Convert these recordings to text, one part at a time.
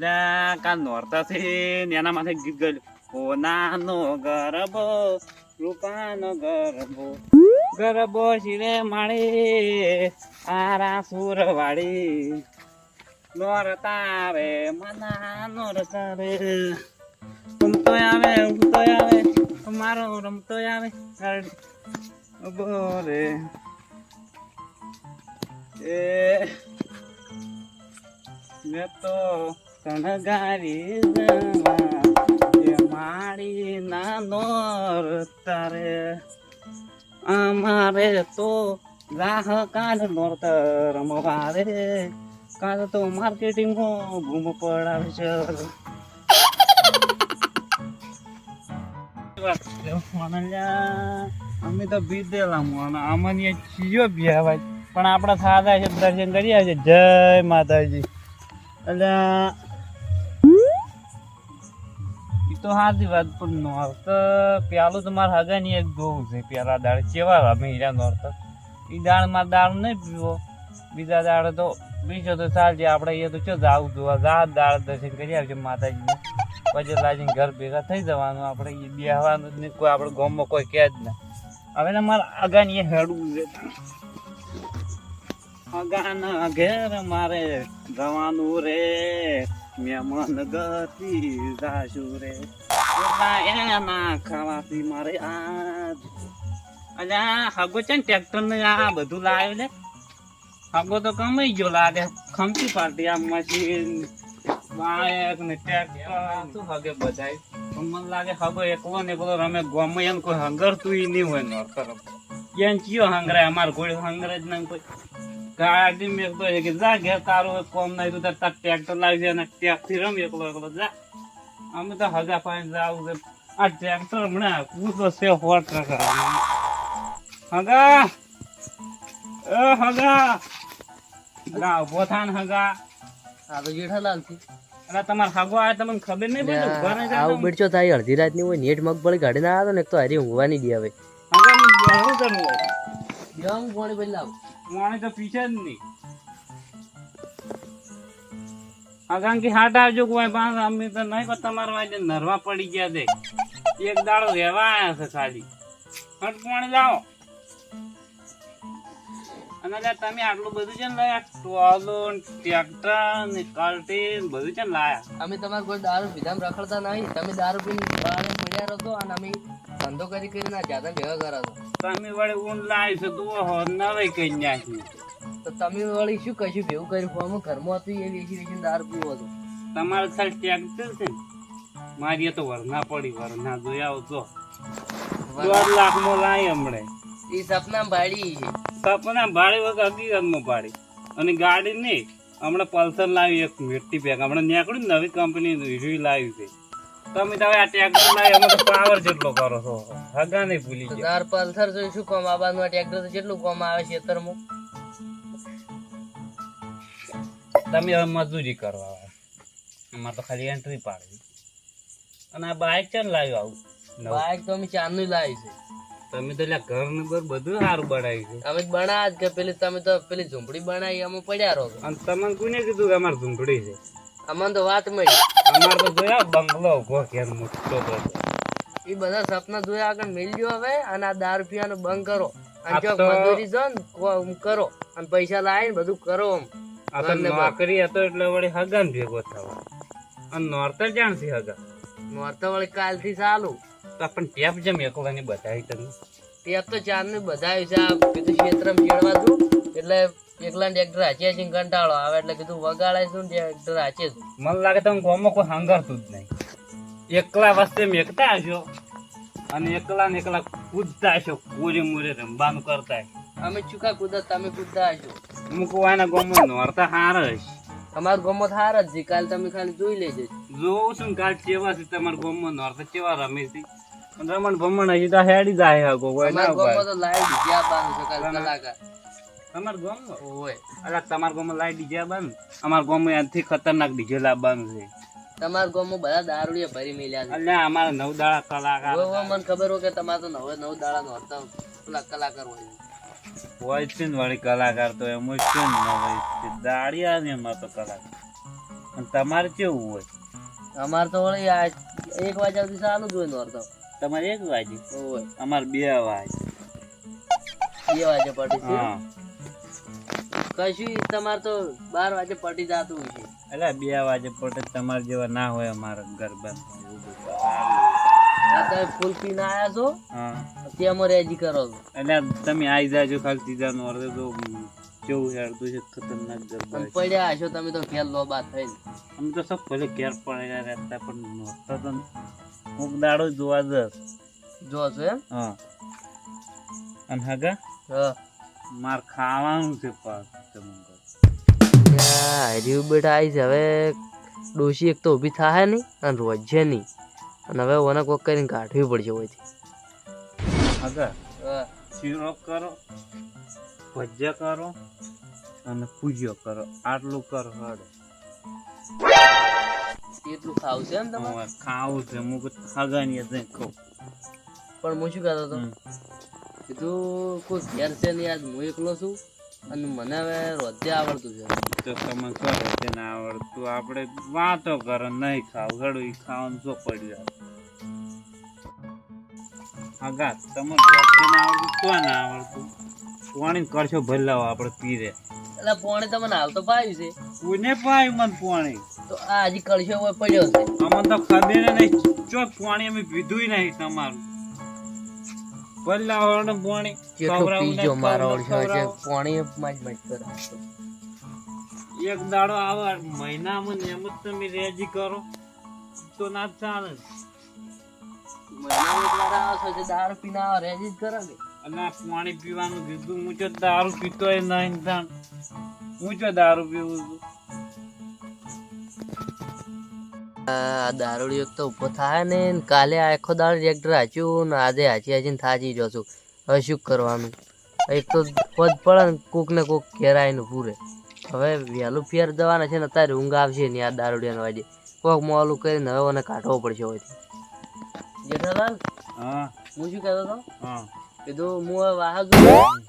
અલ્યા કાલ નોરતા છે ને એના માથે ગીત ગયેલું ઓ નાનો ગરબો, રૂપાનો ગરબો ગરબો શિરે માળે, આરા સુર વાળી નોરતા રે મના નોરતા રે રમતો આવે રમતો આવે, મારો રમતો આવે. ઊભો રે એ મેં તો શણગારી જવા મારી તારે અમારે તો રાહ કાલ નોરત મારે કાલ તો માર્કેટિંગમાં બૂમ પડાવે છે અમે તો બીતેલા મોન અમને ચીયો બિહાવાય પણ આપણા સાદા છે દર્શન કરી આવે છે જય માતાજી. એટલે તો હાથી વાત, પણ નોર્ત પેલું તો મારા હગા ની એક જોવું છે પેલા દાળ. ચેવા રમે હીરા નોર્ત એ દાળમાં દાળ નહીં પીવો. બીજા દાળ તો, બીજો તો ચાલજે, આપણે એ તો ચો જાવું જોવા. જા દાળ દર્શન કરી આવશે માતાજીને. પછી લાજીને ઘર ભેગા થઈ જવાનું, આપણે એ બેહવાનું જ નહીં, કોઈ આપણે ગામમાં કોઈ કહે જ ના હવે ને મારે અગાની એ હેડવું છે. અગાના ઘેર મારે જવાનું રે. મહેમાન ગતિ જાજુ રે એના ખાવાથી મારે આજ અલ્યા હગો છે ને ટ્રેક્ટર ને આ બધું લાવ્યો લે હગો તો કમાઈ ગયો લાગે ખમતી પાડતી આ મશીન બાયક ને ટ્રેક્ટર બધાય મને લાગે હગો એકલો ને એકલો રમે ગમે એને કોઈ હંગરતું નહીં હોય નોર તરફ એને ચિયો હંગરાય, અમાર કોઈ હંગરે જ નહીં કોઈ. ગાડી મેં તો કે જા ઘેર તારું કોમ નહીં તું તાર ટ્રેક્ટર લાવી જાય ને ટ્રેક્ટર રમ એકલો એકલો જા. અમે તો હગા પાણી જાવું છે. આ ટ્રેક્ટર હમણાં કૂદો છે હોટ હગા! એ હગા! ના ઊભો થા ને હગા. આ તો જેઠાલાલ છે. અલા તમાર હગો આ તમને ખબર નહીં પડી ઘરે જા આવું બેઠો થાય અડધી રાતની હોય નેટ મગબળ ગાડી ના આવે ને એક તો હરી ઊંઘવાની દે હવે હગા બેહવું કરવું હોય? જમ કોણી પેલી લાવ. તો પીછે જ નહીં. કારણ કે હાટ આવજો કોઈ પાંચ અમે તો નહીં, પણ તમારા વાજે નરવા પડી ગયા દે એક દાડો રહેવા આયા છે ખાલી. હટ કોણ જાઓ. અને તમે આટલું બધું છે ને લાયા? ટોલો ટ્રેક્ટર ને કલ્ટી બધું છે ને લાયા? અમે તમારે કોઈ દારૂ પીધામ રખડતા નહીં. તમે દારૂ પીને બહાર પડ્યા રહો અને અમે ધંધો કરી કરી ના જાતા ભેગા કરો છો તમે વળી ઊંડ લાવી છે તો હો નવાઈ કઈ નાખી તો તમે વળી શું કશું ભેગું કર્યું ફોર્મ ઘરમાં હતું એ વેચી વેચીને દારૂ પીવો હતો. તમારે સર ટ્રેક્ટર છે મારી તો વરના પડી વરના જોયા આવો તો દોઢ લાખમાં લાવી હમણે. એ સપના ભાડી છે. સપના ભાડે વગર હકીકતમાં ભાડી. અને ગાડી નહીં હમણાં પલ્સર લાવી એક મેટી પેક હમણાં નીકળ્યું નવી કંપની લાવી છે. તમે તો આ ટ્રેક્ટર લાવી અમે તો પાવર જેટલો કરો છો. હગા નહીં ભૂલી ગયા. દાર પલ્સર જોઈ શું કામ આવવાનું ટ્રેક્ટર તો કેટલું કામ આવે છે ખેતરમાં. તમે હવે મજૂરી કરવા. અમારે તો ખાલી એન્ટ્રી પાડવી. અને આ બાઇક છે લાવ્યો આવું. બાઇક તો અમે ચારનું લાવી છે. તમે તો એટલે ઘર ને બધું સારું બનાવ્યું છે. અમે જ બનાવ જ કે પેલી તમે તો પેલી ઝૂંપડી બનાવી અમે પડ્યા રહો. અને તમને કોને કીધું કે અમારે ઝૂંપડી છે? અમને તો વાત મળી. અમારે તો જોયા બંગલો ઊભો ઘેર મોટો બધો એ બધા સપના જોયા આગળ મેલ્યો હવે અને આ દાર પીવાનું બંધ કરો. અને જો મજૂરી જો ને કરો. અને પૈસા લાવીને બધું કરો આમ. આ તો નોકરી હતો એટલે વળી હગન ભેગો થવા. અને નોરતર જાણશે હગા નોરતા વળી કાલથી ચાલુ. તો આપણને ટેપ જેમ એકલાની બતાવી તમે ટેપ તો ચાર ને બધાય છે. આ કીધું ક્ષેત્રમાં જેડવા દઉં. એટલે એકલા ટ્રેક્ટર હાચે છે કંટાળો આવે એટલે કીધું વગાડે છું ને ટ્રેક્ટર હાચે છું. મને લાગે તમે ગામમાં કોઈ હંગારતું જ નહીં. એકલા વસ્તે મેકતા હશો અને એકલા ને એકલા કૂદતા હશો પૂરી મૂરે રમવાનું કરતા. અમે ચૂકા કૂદા તમે કુદતા હશો. મૂકવાના ગામમાં નોરતા હાર હશે અમારું ગમો હાર જ છે કાલે તમે ખાલી જોઈ લેજો. જોઉં છું કાલ કેવા છે તમારા ગામમાં નોરતા કેવા રમે છે. રમણ ભમણ હજી તો હેડી જાય હગો કોઈ ના ગમો. તો લાઈવ ગયા બાંધ કલાકાર. તમારા ગામમાં? ઓય. અલા તમારા ગામમાં લાઈ ડીજે બંધ અમાર આથી ખતરનાક ડીજે લાવવાનું છે. તમારા ગમો બધા દારૂડિયા ભરી મેલ્યા છે. અલ્યા અમારા નવ દાડા કલાકાર મને ખબર હોય કે તમારે તો નવે નવ દાડા નો હતા પેલા કલાકાર હોય. હોય છે ને વળી કલાકાર તો એમ જ છે ને હવે દાડિયા ને એમાં તો કલાકાર અને તમારે કેવું હોય? અમારે તો વળી આ એક વાગ્યા સુધી ચાલુ જ હોય નોરતો તમારે એક વાગે હોય અમારે બે વાગે બે વાગે પડી હા. કશું તમારે તો બાર વાગે પટી જતું છે એટલે બે વાગે પટે તમારે જેવા ના હોય અમારા ગરબા આ તમે ફૂલ પીને આયા છો? ત્યાં રેજી કરો છો. એટલે તમે આવી જાજો ખાલી સીધા નોર્થે તો કેવું હેડતું છે ખતરનાક ગરબા પડ્યા હશો તમે તો ફેલ લોબા થઈને. અમે તો સબ ભલે ઘેર રહેતા પણ તો કોક દાડો જોવા જશ જો છો હા. અને હગા? હા. માર ખાવાનું છે. હર્યું બેટા આવી છે. હવે ડોશી એક તો ઊભી થાય નહીં અને રોજે નહીં. અને હવે ઓને કોક કરીને કાઢવી પડશે હોયથી અગર શીરો કરો ભજીયા કરો અને પૂજ્યો કરો. આટલું કરો હડો. એટલું ખાવું છે એમ તમારે? ખાવું છે. હું હગાની કહું પણ હું શું કહેતો હતો. કીધું કોઈ ઘેર છે નહીં આજ હું એકલો છું અને મને હવે રોજે આવડતું છે. તો તમે કરો તે ના આવડતું. આપણે વાતો કરો નહીં ખાવ. ઘડું ખાવાનું શું પડી જાય? આગા તમે રોજે ના આવડતું? તો ના આવડતું? પાણી કરશો ભલાવો આપણે પીરે. એટલે પાણી તમને હાલ તો પાયું છે. કોઈને પાયું મન પાણી? તો આ હજી કળશો હોય પડ્યો છે. અમને તો ખબર નહીં. ચો પાણી અમે પીધું નહીં તમારું. ને પાણી કેટલું પીજો મારો ખવડાવું, ઓળખ્યો પાણી માં જ એક દાડો આવે મહિનામાં તમે રેજી કરો. તો ના ચાલે. મહિનામાં એક વાર જે દારૂ પીને રેજી જ કરે ને અને પાણી પીવાનું કીધું હું તો દારૂ પીતો નહીં હું તો દારૂ પીવું છું? આ એક તો ઊભો થાય ને કાલે આખો દાળ ટ્રેક્ટર હાચ્યું ને આજે હાચી હાચીને થાચી જો છું. હવે શું કરવાનું? એક તો પદ પડે ને કોક ને કોક ઘેરાઈને પૂરે હવે વહેલું ફેર જવાના છે ને અત્યારે ઊંઘ આવશે ને આ દારૂડિયાનો વાજે કોક મોલું કરીને હવે મને કાઢવો પડશે હોય જેઠાલાલ હું. શું કહેતો હતો? કીધું હું હવે વાહ જોઉં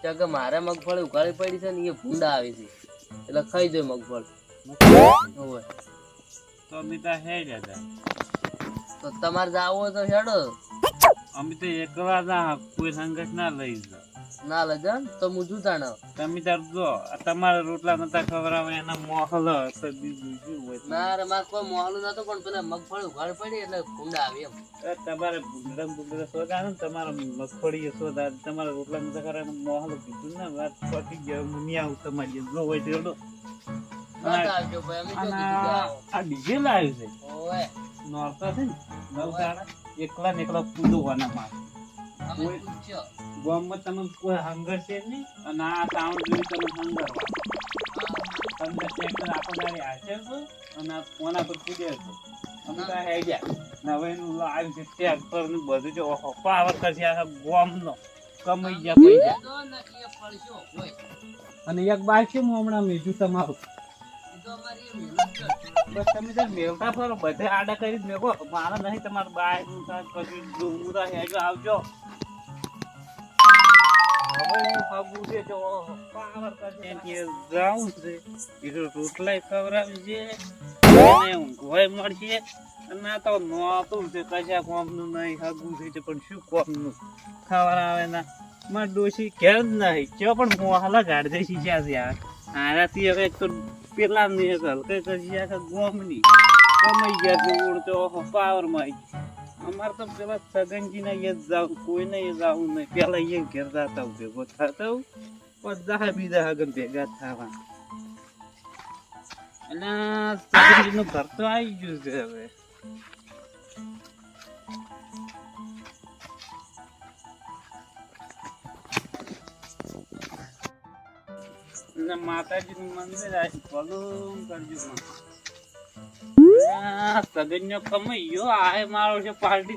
ત્યાં કે મારે મગફળી ઉકાળી પડી છે ને એ ભૂંડા આવી છે. એટલે ખાઈ જોઈ મગફળી. હોવે તો અમે તો હે જ હતા તો તમારે જાવો તો હેડો. અમે તો એકલા ના કોઈ સંગત ના લઈ જાઓ ના લજે તો હું જૂતા ના તમે તાર જો તમારા રોટલા નતા ખવડાવે એના મોહલ તો બીજું શું હોય ના રે મારે કોઈ મોહલ નતો પણ પેલા મગફળી ઉઘાડ પડી એટલે ભૂંડા આવી એમ. તમારે ભૂંડમ ભૂંડમ શોધા ને તમારે મગફળી શોધા તમારા રોટલા નતા ખવડાવે મોહલ કીધું ને વાત પતી ગયો હું નહીં આવું તમારી જો હોય તેડો આ ડીજે લાવ્યું છે. નોરતા છે ને? નવ દાડા એકલા ને એકલા કૂદવાના માં અમે ઓવે. પૂછ્યો. ગામમાં તમે કોઈ હંગર છે નહીં? અને આ સાઉન્ડ જોઈ તમે હંગર તમને ટ્રેક્ટર આખો દાડી હાચે છો અને આ કોના પર કૂદે છો? અમે તો હે ગયા ને નું લાવ્યું છે ટ્રેક્ટર ને બધું જો પાવર કરશે આખા ગામનો. કમાઈ ગયા પૈસા. અને એક બાઈક છે હું હમણાં મેજું તમારું. બસ તમે તો મેળતા ફરો બધે આડા કરી જ મેકો. મારે નહીં તમારું બાઈકનું કાંઈ પછી ડુંગરા હેજો આવજો. હવે હું ભાગું છે જો પાવર કરશે જાઉં છે. એ રોટલાય ખવડાવશે અને ઊંઘવાય મળશે અને તો નોતું છે કશા કોમનું નહીં હગું છે પણ શું કોમનું? ખબર આવે ના. મારે ડોશી ઘેર જ નહીં. ચો પણ મોહલા દે શીખ્યા છે યાર આનાથી હવે એક તો પેલા ને એક હલકે કરી આખા ગોમની. કમાઈ ગયા છે ઉડતો પાવરમાં અમારે તો પેલા સગનજી ને એ જાવ કોઈ ને જાવું નહીં. પેલા એ ઘેર જતા ભેગો થતો બધા બીજા હગન ભેગા થવા એટલે સગનજી નું ઘર તો આવી ગયું છે હવે. ને માતાજી નું મંદિર આ ભલું કરજો પાર્ટી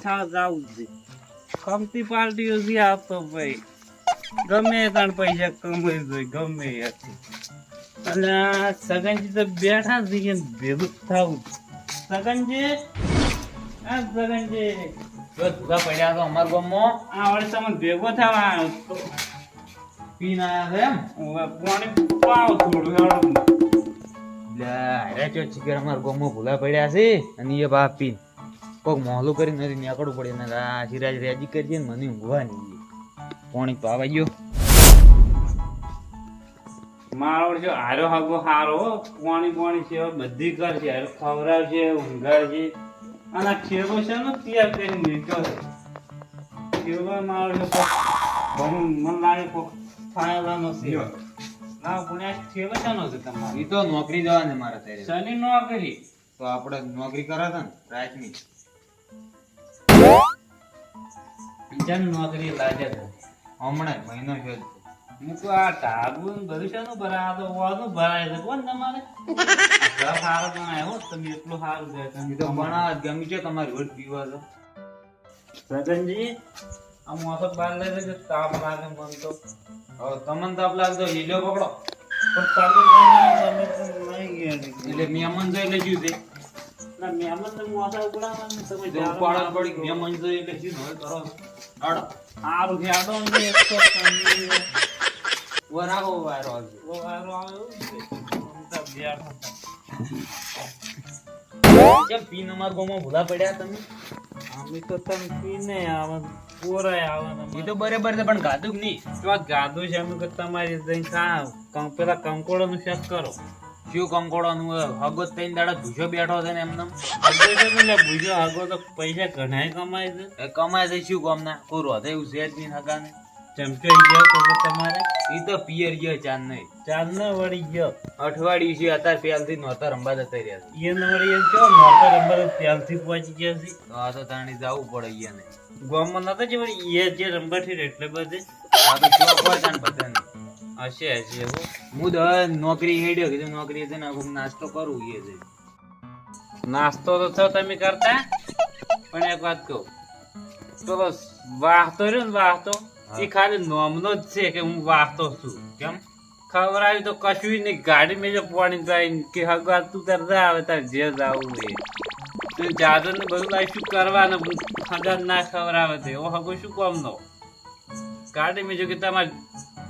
થવા જાવું છે કમતી પાર્ટીઓ થી આપતો ભાઈ. ગમે ત્રણ પૈસા કમાઈ જોઈ ગમે અને સગનજી તો બેઠા કે ભેગું થવું. સગનજી આ સગનજી પડ્યા તો અમાર ગામમાં? આ વળી તમને ભેગો થવા પીન આયા છે એમ? પાણી પાવ થોડું હેડો લે ચો ચીકર અમાર ગામમાં ભૂલા પડ્યા છે અને એ બાપ પીન. કોક મોહલું કરી નથી નીકળવું પડે ને આ સિરાજ રેજી કરજે ને મને ઊંઘવા નહીં પાણી પાવા ગયો. મારો જો હારો હગો હારો. પાણી પાણી છે બધી કરશે હારો ખવડાવશે ઊંઘાડશે અને આ ખેડો છે ને તૈયાર કરીને નીકળે ખેલો મારો છે બહુ મન લાગે કોક ફાયદાનો છે. ના પુણ્યા છે નો છે તમારે. એ તો નોકરી જવા ને મારે ત્યારે શનિ નોકરી. તો આપણે નોકરી કરે છે ને પ્રાથમિક જન નોકરી લાગે છે. હમણાં મહિનો છે તો આ ટાબુ ને ભરાય તો ઓવાનું ભરાય છે. કોણ તમારે? ઘર સારો બનાવ્યો હો તમે એટલું સારું છે. એ તો ભણાવ ગમી છે તમારી વોટ પીવા તો. સગનજી આ લઈ લેજો તાપ લાગે મન તો. તમને તાપ લાગતો લીલો પકડો. પણ તમે લઈને તમે તો એટલે મહેમાન તો મહેમાન મોસા તમે પડી મહેમાન તો એટલે હવે કરો. સારું ને તો તમે વારો આવજો વારો આવે એવું છે. આમ તો બેઠા કેમ પીન અમાર ગામમાં ભૂલા પડ્યા તમે? અમે તો તમે પીને આવે પોરાય આવે એ તો બરાબર છે પણ ગાધું નહીં? તો આ ગાધું છે કે તમારી જઈને કા પેલા કંકોડો નું શેક કરો. શું કંકોડોનું? હગો ત્રણ દાડા ભૂસો બેઠો છે ને એમને ભૂજો હગો તો પૈસા ઘણા કમાય છે. કમાય છે શું કામના કોઈ રોધે એવું છે જ નહીં હગાને? ચમચાઈ ગયો તો તો તમારે? એ તો પિયર ગયો ચાંદ નહીં ચાંદ ન વળી ગયો. અઠવાડિયું છે અત્યારે પહેલથી નહોતા રંબા જતા રહ્યા છે. એ ન વળી એ કયો મોટર નંબર ત્યારથી પહોંચી ગયા છે. તો આ તો તાણી જવું પડે ઈયાને. ગામમાં નતા જે વળી એ જે રંબરથી એટલે બધે? આ તો ચોક હોય તાણ બધા હશે હશે હું તો નોકરી હેડ્યો કીધું નોકરી છે ને હું નાસ્તો કરું એ છે. નાસ્તો તો છો તમે કરતા? પણ એક વાત કહું. વાહ વાહતો રહ્યો ને વાહતો. એ ખાલી નોમનો જ છે કે હું વાંચતો છું કેમ? ખવડાવી તો કશું નહીં. ગાડી મેં જો પાણી જાય કે હગવાર તું તાર આવે તારે જે જવું એ. તું જાદર ને બધું લાઈ શું કરવાનું? હગા ના ખવડાવે છે એવો હગો શું કોમ નો? ગાડી મેં જો કે તમારે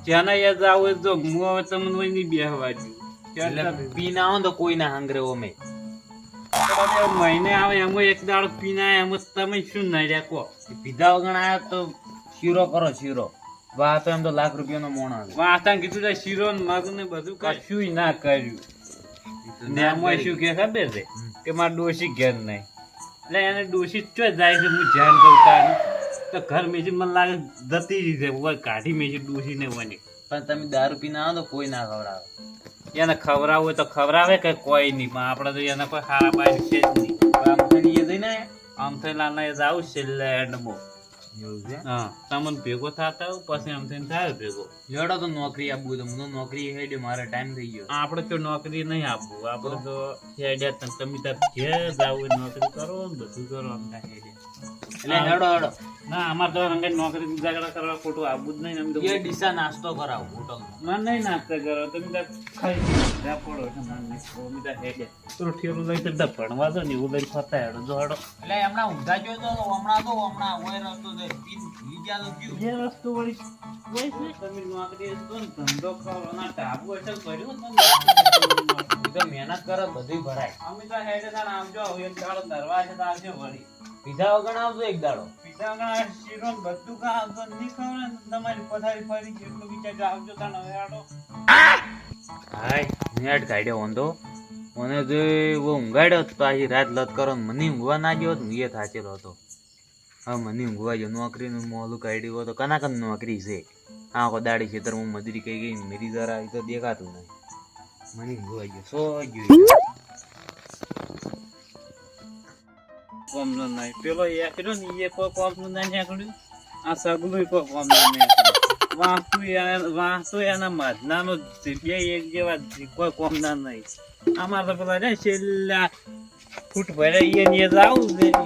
જ્યાં યાદ આવું હોય તો હું હવે તમને નહીં બેહવા દઉં. પીને આવો તો કોઈ ના હંગરે ઓમે. તાર મહિને આવે એમ એક દાડો પીના એમાં તમે શું નહીં રાખો પીધા વગર આવ્યા તો શીરો કરો શીરો. વાહ તો એમ તો લાખ રૂપિયાનો મોણ આવે. વાહ તાં કીધું તો શીરો ને મગ ને બધું કશું ના કર્યું. ને શું કે ખબર છે? કે મારે ડોશી ઘેર નહીં. એટલે એને ડોશી ચો જાય છે હું ધ્યાન કરું તારું. તો ઘર મેજી મને લાગે જતી જ છે હોય કાઢી મેજી ડોશી ને વની પણ તમે દારૂ પીને આવો તો કોઈ ના ખવડાવે. એને ખવડાવવું હોય તો ખવડાવે કે કોઈ નહીં પણ આપણે તો એને કોઈ હારા બાય છે જ નહીં. આમ થઈને જઈને આમ થઈ લાલ એ જાવ છેલ્લે એન્ડમાં હા તમને ભેગો થતા પછી આમ થઈને થાય ભેગો. હેડો તો નોકરી આપવું તો મને નોકરી હેડ્યો મારે ટાઈમ થઈ ગયો આપણે તો નોકરી નહીં આપવું આપણે તો હેડ્યા તમે તાર જે જાવ નોકરી કરો ને બધું કરો. અમને હેડ્યા એટલે હેડો હેડો. ના અમાર તો રંગે નોકરી ઉજાગરા કરવા ખોટું આવું જ નહીં અમે તો એ ડીસા નાસ્તો કરાવો હોટલમાં મને નહીં નાસ્તો કરો તમે તો ખાઈ જા પડો છો મને નહીં અમે તો ઠેલું લઈ તો ભણવા દો ને એવું લઈ ફરતા હેડો. જો હેડો. એટલે હમણાં ઊંધા જો તો હમણાં તો હમણાં હોય રસ્તો છે ભૂલી ગયા તો ગયું જે રસ્તો વળી હોય છે તમે નોકરી તો ધંધો કરો. ના ટાબુ અસર કર્યું તો મહેનત કરે બધું ભરાય. અમે તો હેડે તાર આવજો એક દાડો દરવા છે તો આવશે વળી. પીધા વગર આવજો એક દાડો. પીઝા વગર શીરો બધું કા આવતો નહીં ખબર ને તમારી પથારી ફરી જેટલું વિચાર આવજો તાર હવે આડો. હાય નેટ કાઢ્યો ઓંધો મને તો એવો ઊંઘાડ્યો તો આજે રાત લત કરો ને મને ઊંઘવા ના ગયો તો હું એ થાચેલો હતો. હા મને ઊંઘવા ગયો નોકરીનું મોલું કાઢ્યું તો કના કન નોકરી છે? આખો દાડી ખેતરમાં મજૂરી કઈ ગઈ મેરી જરા એ તો દેખાતું નહીં. મને ઊંઘવા ગયો સો ગયો. કોમનો નહીં પેલો એકડ્યો ને એ કોઈ કોમનું ના નીકળ્યું આ સગલું કોઈ કોમનું નહીં વાંસતું એને મધનાનો એક જેવા. કોઈ કોમના નહીં તો છેલ્લા એ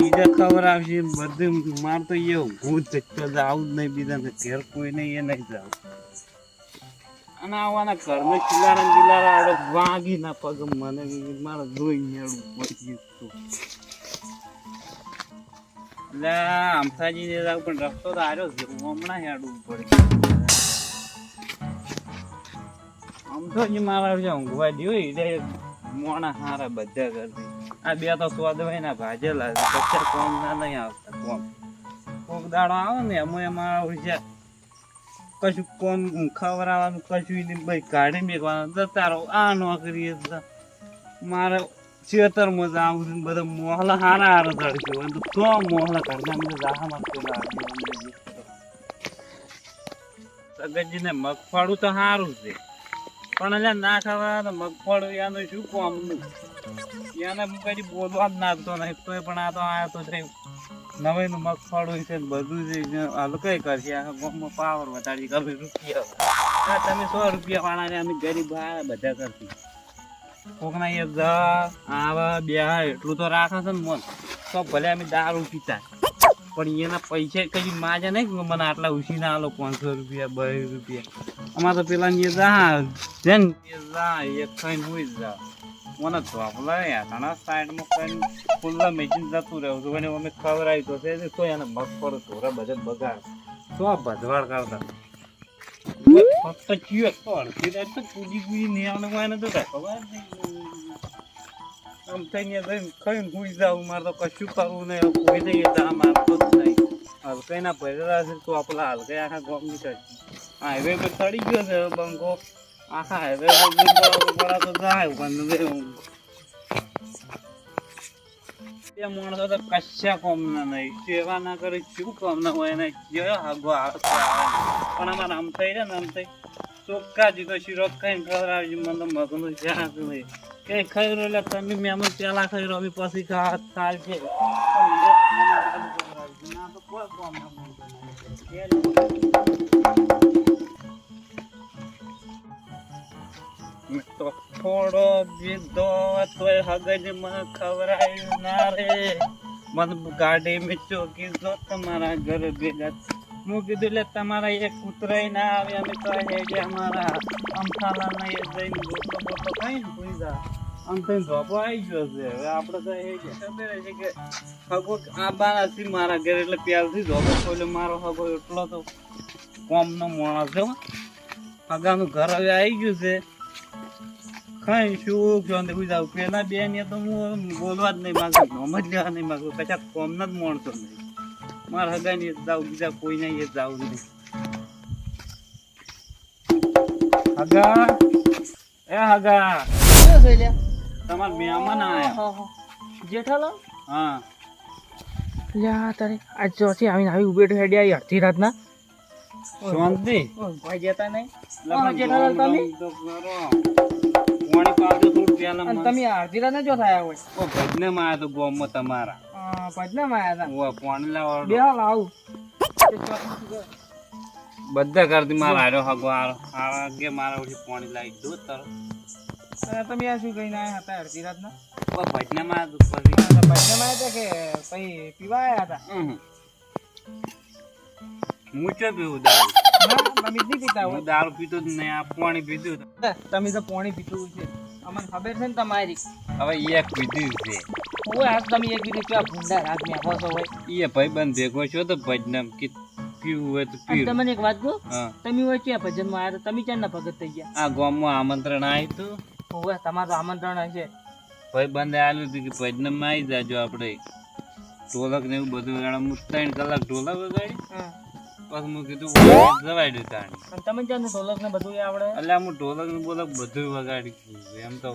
ઈને ખબર આવશે બધું માર તો એ ઊંઘું જ જ નહીં બીજાને ઘેર કોઈ નહીં એ નહીં જાવ અને આવવાના ઘરમાં ખિલારા બિલારા વાગી ના પગ મને મારે જોઈ મેળવું એટલે જાવ પણ રસ્તો તો આર્યો હમણાં હેડવું પડે મારા જે ઊંઘવા મોણા હારા બધા કરતી આ બે તો સ્વાદ હોય ને ભાજેલા છે. કોમ ના નહીં આવતા કોમ. દાડો આવે ને એમાં એમાં ઊર્જા કશું કોમ ખવડાવવાનું કશું નહીં. ભાઈ કાઢી મેકવાનું. તારો આ નોકરી મારે ચેતર મજા આવું બધા મોહલા હારા હારા ધડક્યો અને તો મોહલા કરતા મેં રાહમાં સગતજીને મગફાળું તો સારું છે. પણ એટલે ના ખાવા તો મગફાળું યાનું શું કોમનું યાને કદી બોલવા જ નાખતો નહીં. તોય પણ આ તો આ તો છે. નવાઈનું મગફાળું છે બધું છે. હાલ કઈ કરશે? આ પાવર વધારી ગમે રૂપિયા. તમે સો રૂપિયા વાળા ને અમે ગરીબ બધા કરતી કોકના એક આવા બે એટલું તો રાખે છે ને મન. તો ભલે અમે દારૂ પીતા પણ એના પૈસા કઈ માજા નહીં મને આટલા ઉછી ના આલો પાંચસો રૂપિયા, બે રૂપિયા. અમારે તો પેલા ને જા, જેન જા એક ખાઈને હોય જા. મને ધોપલા યાર સાઈડમાં કઈ ખુલ્લા મેચીને જતું રહેવું છું. અને અમે ખવડાવી તો છે તો એને મગફળ ધોરા બધે બગાડ. તો ભજવાડ કરતા. ફક્ત ચિયો તો અડધી રાત તો પૂજી પૂજી નિયાને હોય ને તો કાંઈ ખબર નહીં. આમ થઈને જઈને ખાઈને સુઈ જાવ મારે તો કશું કરવું નહીં કોઈ જઈએ તા મારતો જ નહીં. હલકાઈના ભરેલા છે, તો આપણા હલકાઈ આખા ગામની ચડતી હાઈવે પર ચડી ગયો છે બંકો. આખા હાઈવે પર તો જાય હવે તે માણસો તો કશા કોમના નહીં, સેવા ના કરે, શું કોમના હોય ને, જે હાગો આવે. પણ અમારે આમ થઈ ને આમ થઈ ચોખ્ખા જીતો શીરો ખાઈને આવી મને મગનું જ્યાં નહીં. કઈ રહ્યો એટલે તમે મહેમાન પેલા રહ્યો અમે પછી ખા ચાલ છે. તો કોઈ ના મેં તો થોડો હગજમાં ખવડાયું ના રે મને ગાડી મેં ચોકી જો તમારા ઘર ભેગા હું કીધું એટલે તમારા એક કુતરાય ના આવે અમે તો હેડે અમારા અમથાલા ના એ જઈને બોટલો બોટલો ખાઈ ને સુઈ જા આમ થઈને ધોપો આવી ગયો છે. હવે આપણે તો હેડે ખબર છે કે હગો આ બારાથી મારા ઘરે એટલે પ્યાલથી ધોપો ખોલે મારો હગો એટલો તો કોમનો માણસ છે હો. હગાનું ઘર હવે આવી ગયું છે. ખાઈ શું શાંતિ સુઈ જાવ. પેલા બે ને તો હું બોલવા જ નહીં માગું નોમ જ લેવા નહીં માગું કશા કોમના જ માણસો નહીં. મારા હગા ને જાવ બીજા કોઈ નહીં એ જાવ નહીં. હગા? એ હગા. તમાર મહેમાન આયા. જેઠાલાલ? હા. લ્યા તારે આજ ચોથી આવીને આવી ઉભેટો હેડી આવી અડધી રાતના. શાંતિ. ભાઈ જતા નહીં? જેઠાલાલ તમે? પાણી પાજો થોડું પેલા તમે અડધી રાતના જો થયા હોય. ઓ ભજને માં આયા તો ગોમમાં તમારા. બધા કરતી મારા હારો હગો કે મારા ઉઠી પાણી લાવી દો તર. તમે આ શું કહીને આવ્યા હતા અડધી રાતના? ઓ ભજને માં આયા તો પછી હતા કે પછી પીવા આવ્યા હતા મૂચો પીવું દારૂ? તમે પીતા હું દારૂ પીતો જ નહીં આ પાણી પીધું. તમે તો પાણી પીતું છે. અમને ખબર છે ને તમારી? હવે એક કીધું છે. હું આજ તમે એક કીધું કે ભૂંડા રાત ને છો હોય? એ ભાઈ બંધ ભેગો છો તો ભજને કે પીવું હોય તો પીવું. તમને એક વાત કહું? તમે હોય ક્યાં ભજનમાં આવ્યા તમે ક્યાં ના ભગત થઈ ગયા? આ ગામમાં આમંત્રણ આવ્યું હતું હોય તમારું આમંત્રણ હશે. ભાઈ બંધ આવેલું હતું કે ભજને માં આવી જાજો આપણે. ઢોલક ને એવું બધું ત્રણ કલાક ઢોલક વગાડી. પછી હું કીધું જવાય દઉં તાણી. તમે ક્યાં ઢોલક ને બધું આવડે? એટલે હું ઢોલક ને બોલક બધું વગાડી એમ તો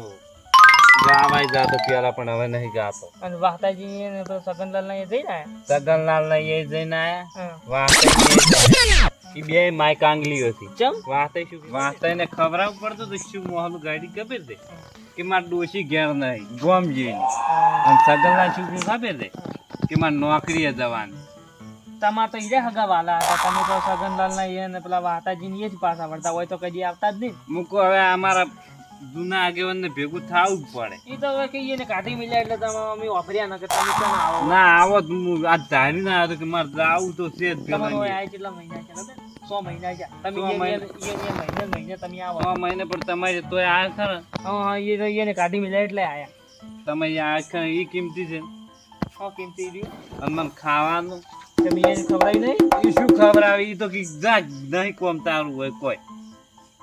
ગાવાય જાતો પેલા પણ હવે નહીં ગાતો. અને વાહતાજી ને તો સગનલાલ ને જઈ રહ્યા સગનલાલ ને એ જઈને આયા વાહતાજી એ બે માય કાંગલી હતી. ચમ? વાસ્તે શું વાસ્તે ને ખવડાવવું પડતું તો શું મોહલ ગાડી ખબર દે? કે માર ડોશી ઘેર નહીં ગોમ જઈને. અને સગનલાલ શું ખબર દે? કે માર નોકરીએ જવાનું. તમાર તો ઈરે હગા વાલા હતા. તમે તો સગનલાલ ના એ ને પેલા વાતાજી ને એ જ પાછા વળતા હોય તો કદી આવતા જ નહીં. મૂકો હવે અમારા જૂના આગેવાન ને ભેગું થવું જ પડે. એ તો હવે કહીએ ને કાઢી મિલ્યા એટલે તમે અમે વાપર્યા ન કે તમે ના આવો? ના આવો તો આ ધારી ના કે મારે આવું તો છે જ તમારો આ કેટલા મહિના છે સો મહિના છે. તમે મહિના. મહિને તમે આવો. સો મહિને પણ તમારે તોય આ ખરા? હા હા, એ તો એને કાઢી મિલ્યા એટલે આયા. તમે આ ખરા એ કિંમતી છે. કિંમતી રહ્યું. અને મને ખાવાનું તે મિયાને ખવડાવી નહીં? એ શું ખબર આવે એ તો કે જા નહીં કોમ તારું હોય કોઈ.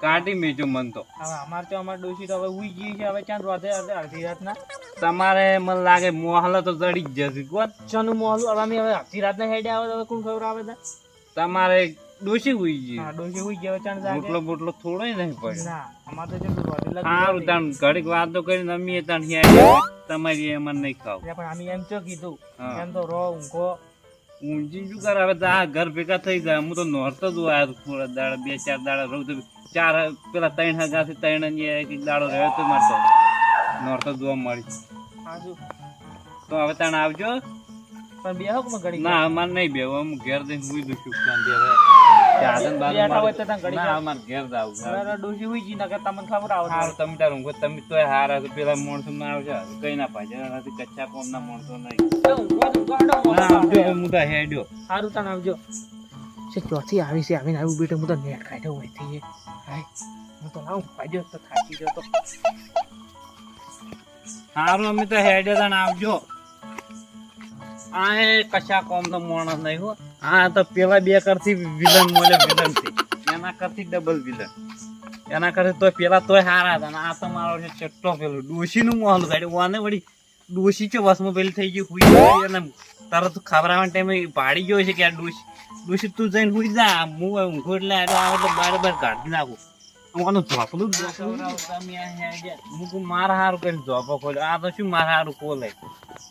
કાઢી મેજો મન તો. હવે અમારે તો અમારે ડોશી તો હવે ઉઈ ગઈ છે હવે ચાંદ રોધે અડધી રાતના. તમારે મને લાગે મોહલો તો જડી જ જશે કોણ? ચાનું મોહલું હવે અમે હવે અડધી રાતના હેડે આવે હવે કોણ ખબર આવે તમારે ડોશી ઉઈ ગઈ. હા ડોશી ઉઈ હવે ચાંદ જાગે. મોટલો મોટલો થોડો નહીં પડ્યો ના અમારે તો રોધેલા સારું તાણ ઘડીક વાતો કરીને અમે તાણ હિયા તમારી એમ નહીં ખાવ. પણ અમે એમ ચો કીધું. એમ તો રો ઊંઘો. ઊંઘી શું કરે? હવે આ ઘર ભેગા થઈ જાય. હું તો નોરતો જ આવ્યો થોડા દાડા બે ચાર દાડા રહું તો ચાર પેલા ત્રણ હગાથી ત્રણ એક દાડો રહ્યો તો મારતો નોરતો જોવા મળી. તો હવે તાણ આવજો. પણ બે ના અમારે નહીં બે હું ઘેર દઈને હું તો ચોથી આવી છે આવીને આવ્યું બેટે હું તો નેટ કાઢ્યો હોય થઈ હાય હું તો લાવું પાડ્યો તો થાકી ગયો તો. હારું અમે તો હેડ્યો આવજો. આ કશા કોમ તો માણસ નહીં હો તો પેલા બે કરતી વિલન મળે વિલનથી. એના કરતી ડબલ વિલન એના કરતી તો પેલા તોય હારા હતા. આ તો મારો છે ચટ્ટો પેલો. ડોશી નું મોહલ ગાડી વાને વળી ડોશી છે વસમાં પેલી થઈ ગઈ હુઈ અને તરત ખબર આવવાના ટાઈમે પાડી ગયો છે કે આ ડોશી. ડોશી તું જઈને હુઈ જા. હું ઊંઘો એટલે આ આવે તો બાર બાર કાઢી નાખું. આનું ઝોપલું. હું મારા હારું કરીને ઝોપો ખોલ્યો. આ તો શું મારા હારું ખોલે?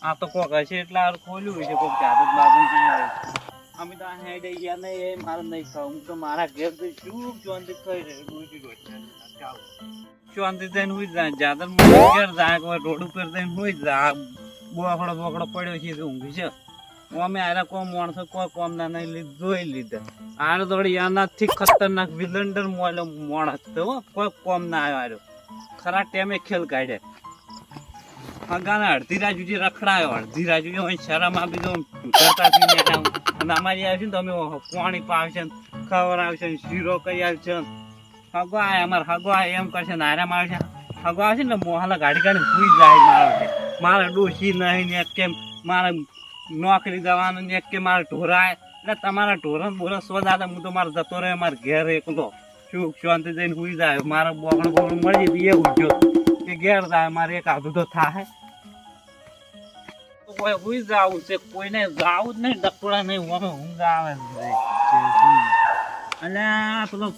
આ તો કોક હશે એટલે હારું ખોલ્યું હોય છે. કોક જાદુ બાજુ અમે તો હેડે ગયા નહીં એ ખાવું. તો મારા શાંતિ ખાઈ રહ્યો શાંતિ થઈને જાય જાદર ઘેર જાય બોકડો બોકડો પડ્યો છે તો ઊંઘી છે અમે આરા કોમ માણસો કોઈ કોમ ના નહીં જોઈ લીધા. આને થોડી આનાથી ખતરનાક વિલંડર મોલો માણસ કોઈ કોમ ના આવ્યો ખરા ટેમે ખેલ કાઢ્યા. હગાને અડધી રાજુ જે રખડાયો, અડધી રાજુ એ શરમ આપી દો ઉતરતા થી અને અમારી આવશે ને તમે પાણી પાવશે ખબર આવશે શીરો કરી આવશે હગો આ અમારે હગો આ એમ કરશે ને આરામ આવશે. હગો આવશે ને મોહાલા ગાડી ગાડી સુઈ જાય મારે. મારે ડોસી નહીં ને કેમ મારે નોકરી જવાનું ને કે મારે ઢોરાય. એટલે તમારા ઢોરણ બોરસ દાદા હું તો મારે જતો રહે મારે ઘેર એકલો. સુખ શાંતિ જઈને સુઈ જાય. મારે બોકડું બોકડું મળી જાય એ ઉઠ્યો. કે ઘેર જાય, મારે એક આધું તો થાય તો કોઈ હુઈ જાવું છે, કોઈને જાવું જ નહીં ડકોડા નહીં, હું ઊંઘ આવે. અને પેલો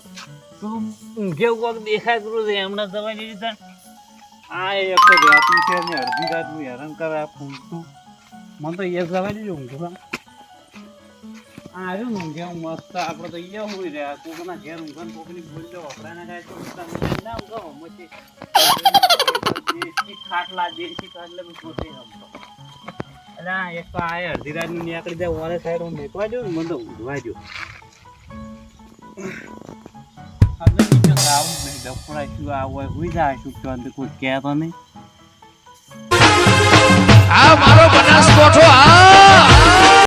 તું ઊંઘે કોક દેખાય કરું છે એમને દવા લીધી તાર આ એક તો રાતું છે ને અડધી રાત હું હેરાન કરે ફૂંકતું મને તો એ દવા દીધી ઊંઘવા આવ્યું ને ઊંઘે મસ્ત, આપણે તો એ હોય રહ્યા, કોકના ઘેર ઊંઘે ને કોકની બોલ્યો વપરાના કાંઈ તો ના ઊંઘો મચી ખાટલા, દેશી મેં પોતે રમતો આ એક તો આ અડધી રાત તો આવું નહીં શું આ હુઈ જાય શું શાંતિ કોઈ કહેતો નહીં. મારો બનાસકોઠો આ